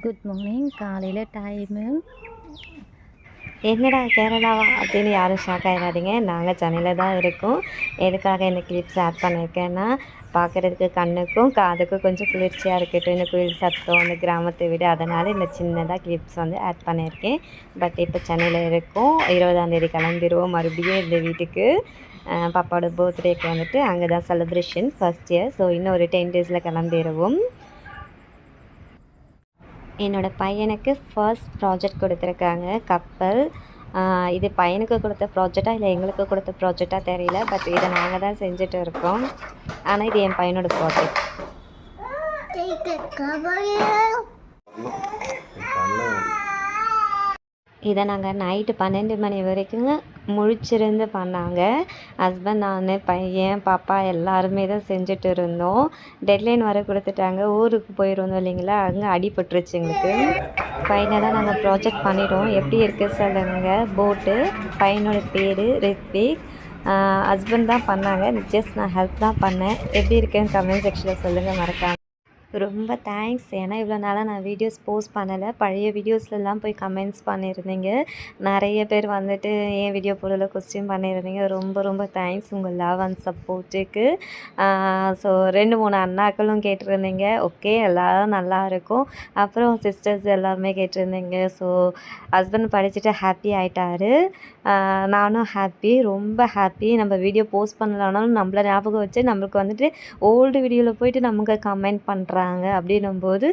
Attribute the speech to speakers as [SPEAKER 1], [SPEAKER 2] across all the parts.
[SPEAKER 1] Good morning காலையில் time
[SPEAKER 2] என்னடா கேரளாவா அப்படின்னு யாரும் ஷாக் ஆகிடாதீங்க நாங்கள் சென்னையில் தான் இருக்கோம். எதுக்காக இந்த கிளிப்ஸ் ஆட் பண்ணியிருக்கேன்னா பார்க்குறதுக்கு கண்ணுக்கும் காதுக்கும் கொஞ்சம் குளிர்ச்சியாக இருக்கட்டும். இந்த குயில் சத்தம் இந்த கிராமத்தை விட அதனால் இந்த சின்னதாக கிளிப்ஸ் வந்து ஆட் பண்ணியிருக்கேன் பட் இப்போ சென்னையில் இருக்கோம். இருபதாந்தேதி கிளம்பிடுவோம் மறுபடியும் இந்த வீட்டுக்கு. பாப்பாவோட பர்த்டேக்கு வந்துட்டு அங்கே தான் செலிப்ரேஷன் ஃபஸ்ட் இயர் ஸோ இன்னும் ஒரு டென் டேஸில் கிளம்பிடுவோம் என்னோடய பையனுக்கு ஃபர்ஸ்ட் ப்ராஜெக்ட் கொடுத்துருக்காங்க கப்பல். இது பையனுக்கு கொடுத்த ப்ராஜெக்டாக இல்லை எங்களுக்கு கொடுத்த ப்ராஜெக்டாக தெரியல பட் இதை நாங்கள் தான் செஞ்சுட்டு இருக்கோம். ஆனால் இது என் பையனோட ப்ராஜெக்ட் இதை நாங்கள் நைட்டு பன்னெண்டு மணி வரைக்கும் முழிச்சிருந்து பண்ணாங்க. ஹஸ்பண்ட் நான் பையன் பாப்பா எல்லாருமே தான் செஞ்சுட்டு இருந்தோம். டெட்லைன் வர கொடுத்துட்டாங்க. ஊருக்கு போயிருந்தோம் இல்லைங்களா? அங்கே அடிபட்டுருச்சு எங்களுக்கு. ஃபைனலாக நாங்கள் ப்ராஜெக்ட் பண்ணிட்டோம். எப்படி இருக்குது சொல்லுங்க. போட்டு பையனோட பேர் ரித்விக் ஹஸ்பண்ட் தான் பண்ணாங்க. ஜஸ்ட் நான் ஹெல்ப் தான் பண்ணேன். எப்படி இருக்குன்னு கமெண்ட் செக்ஷனில் சொல்லுங்கள் மறக்காம. ரொம்ப தேங்க்ஸ் ஏன்னா இவ்வளோ நாளாக நான் வீடியோஸ் போஸ்ட் பண்ணலை. பழைய வீடியோஸ்லலாம் போய் கமெண்ட்ஸ் பண்ணியிருந்தீங்க நிறைய பேர் வந்துட்டு ஏன் வீடியோ போடல கொஸ்டின் பண்ணியிருந்தீங்க ரொம்ப ரொம்ப தேங்க்ஸ் உங்கள் லவ் அண்ட் சப்போர்ட்டுக்கு ஸோ ரெண்டு மூணு அண்ணாக்களும் கேட்டிருந்தீங்க. ஓகே எல்லோரும் நல்லா இருக்கும். அப்புறம் சிஸ்டர்ஸ் எல்லாருமே கேட்டிருந்தீங்க. ஸோ ஹஸ்பண்ட் படிச்சுட்டு ஹாப்பி ஆகிட்டாரு நானும் ஹாப்பி ரொம்ப ஹாப்பி நம்ம வீடியோ போஸ்ட் பண்ணலனாலும் நம்மள ஞாபகம் வச்சு நம்மளுக்கு வந்துட்டு ஓல்டு வீடியோவில் போயிட்டு நமக்கு கமெண்ட் பண்ணுறாங்க அப்படின்னும்போது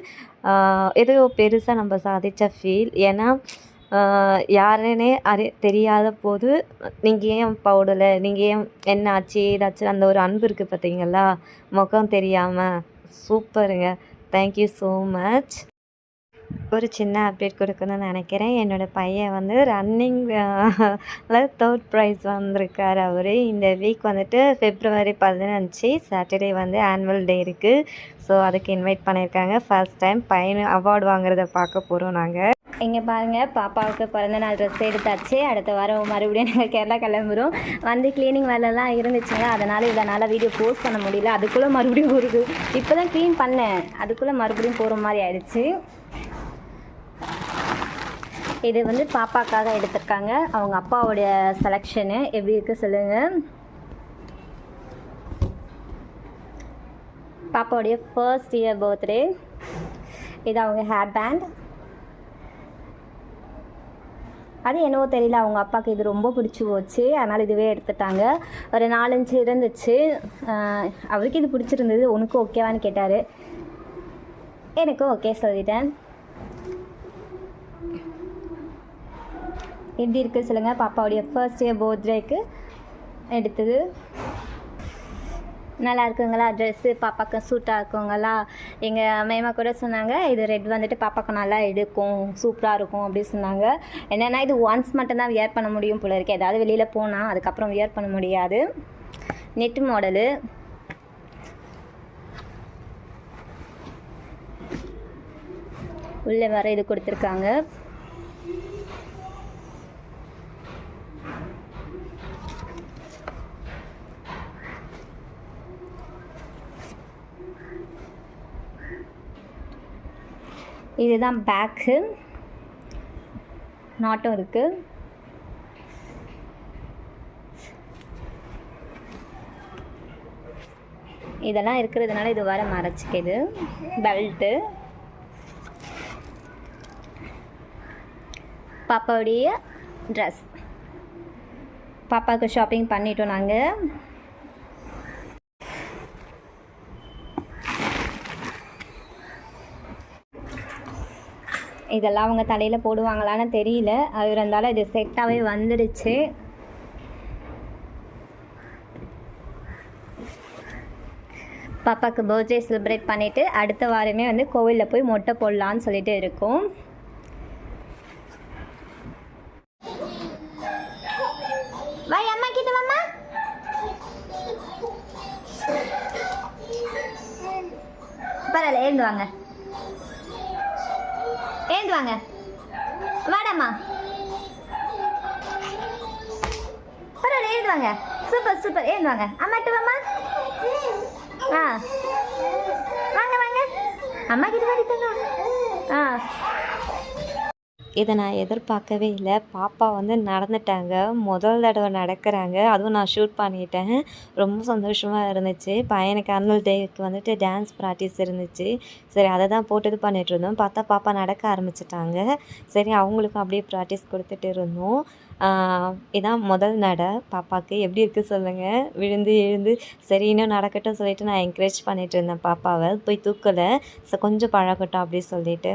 [SPEAKER 2] ஏதோ பெருசாக நம்ம சாதித்த ஃபீல் ஏன்னா யாருன்னே அறி தெரியாத போது நீங்கள் ஏன் பவுடலை? நீங்கள் ஏன் என்ன ஆச்சு? ஏதாச்சும் அந்த ஒரு அன்பு இருக்குது பார்த்தீங்களா முகம் தெரியாமல் சூப்பருங்க. தேங்க்யூ ஸோ மச் ஒரு சின்ன அப்டேட் கொடுக்கணும்னு நினைக்கிறேன். என்னோடய பையன் வந்து ரன்னிங் தேர்ட் ப்ரைஸ் வந்திருக்கார் அவர். இந்த வீக் வந்துட்டு ஃபிப்ரவரி பதினஞ்சு சாட்டர்டே வந்து ஆனுவல் டே இருக்குது ஸோ அதுக்கு இன்வைட் பண்ணியிருக்காங்க. ஃபர்ஸ்ட் டைம் பையன் அவார்டு வாங்குறத பார்க்க போகிறோம் நாங்கள்
[SPEAKER 1] இங்கே பாருங்கள் பாப்பாவுக்கு பிறந்த நாள் ட்ரெஸ் எடுத்தாச்சு. அடுத்த வாரம் மறுபடியும் நாங்கள் கேரளா கிளம்புறோம். வந்து க்ளீனிங் வேலைலாம் இருந்துச்சுன்னா அதனால் இவ்வளோ நாளாக வீடியோ போஸ்ட் பண்ண முடியல. அதுக்குள்ளே மறுபடியும் வருது இப்போ தான் க்ளீன் பண்ணேன். அதுக்குள்ளே மறுபடியும் போகிற மாதிரி ஆயிடுச்சு. இது வந்து பாப்பாக்காக எடுத்திருக்காங்க. அவங்க அப்பாவுடைய செலெக்ஷனு எப்படி இருக்கு சொல்லுங்கள் பாப்பாவுடைய ஃபர்ஸ்ட் இயர் பர்த்டே இது அவங்க ஹேர் பேண்ட் அது என்னவோ தெரியல அவங்க அப்பாவுக்கு இது ரொம்ப பிடிச்சி போச்சு. அதனால் இதுவே எடுத்துட்டாங்க. ஒரு நாலஞ்சு இருந்துச்சு. அவருக்கு இது பிடிச்சிருந்தது. உனக்கு ஓகேவான்னு கேட்டார். எனக்கும் ஓகே சொல்லிட்டேன். எப்படி இருக்குது சொல்லுங்கள் பாப்பாவுடைய ஃபர்ஸ்ட் இயர் பர்த்டேக்கு எடுத்தது. நல்லா இருக்குங்களா? ட்ரெஸ்ஸு பாப்பாவுக்கு சூட்டாக இருக்குங்களா? எங்கள் மேமா கூட சொன்னாங்க இது ரெட் வந்துட்டு பாப்பாவுக்கு நல்லா எடுக்கும் சூப்பராக இருக்கும் அப்படின்னு சொன்னாங்க. என்னென்னா இது ஒன்ஸ் மட்டும்தான் வியர் பண்ண முடியும் போல இருக்கு. ஏதாவது வெளியில் போனால் அதுக்கப்புறம் வியர் பண்ண முடியாது. நெட் மாடலு உள்ளே வர இது கொடுத்துருக்காங்க. இதுதான் பேக்கு. நாட்டும் இருக்குது இதெல்லாம் இருக்கிறதுனால இது வர மறைச்சிக்குது. பெல்ட்டு பாப்பாவுடைய ட்ரெஸ் பாப்பாவுக்கு ஷாப்பிங் பண்ணிட்டோம் நாங்கள் இதெல்லாம் அவங்க தலையில் போடுவாங்களான்னு தெரியல. அது இருந்தாலும் இது செட்டாகவே வந்துடுச்சு. பாப்பாவுக்கு பர்த்டே செலிப்ரேட் பண்ணிவிட்டு அடுத்த வாரமே வந்து கோவிலில் போய் மொட்டை போடலான்னு சொல்லிட்டு இருக்கோம். அம்மா கிட்ட வாம்மா. பரவாயில்ல எழுந்து வாங்க. போயிட்டு வாங்க. வாடாம்மா. பரவாயில்ல எழுந்து வாங்க. சூப்பர் சூப்பர் எழுந்து வாங்க. அம்மாட்டு வாம்மா. ஆ. வாங்க வாங்க. அம்மா கிட்ட வாடி தங்க ஆ.
[SPEAKER 2] இதை நான் எதிர்பார்க்கவே இல்லை. பாப்பா வந்து நடந்துட்டாங்க. முதல் தடவை நடக்கிறாங்க. அதுவும் நான் ஷூட் பண்ணிட்டேன். ரொம்ப சந்தோஷமாக இருந்துச்சு. பையனுக்கு ஆனுவல் டேக்கு வந்துட்டு டான்ஸ் ப்ராக்டிஸ் இருந்துச்சு. சரி அதை தான் போட்டு இது பண்ணிட்டு இருந்தோம். பார்த்தா பாப்பா நடக்க ஆரம்பிச்சிட்டாங்க. சரி அவங்களுக்கும் அப்படியே ப்ராக்டிஸ் கொடுத்துட்டு இருந்தோம். இதான் முதல் நட. பாப்பாவுக்கு எப்படி இருக்குது சொல்லுங்கள் விழுந்து எழுந்து. சரி இன்னும் நடக்கட்டும் சொல்லிட்டு நான் என்கரேஜ் பண்ணிகிட்டு இருந்தேன் பாப்பாவை. போய் தூக்கலை. ஸோ கொஞ்சம் பழகட்டும் அப்படி சொல்லிட்டு.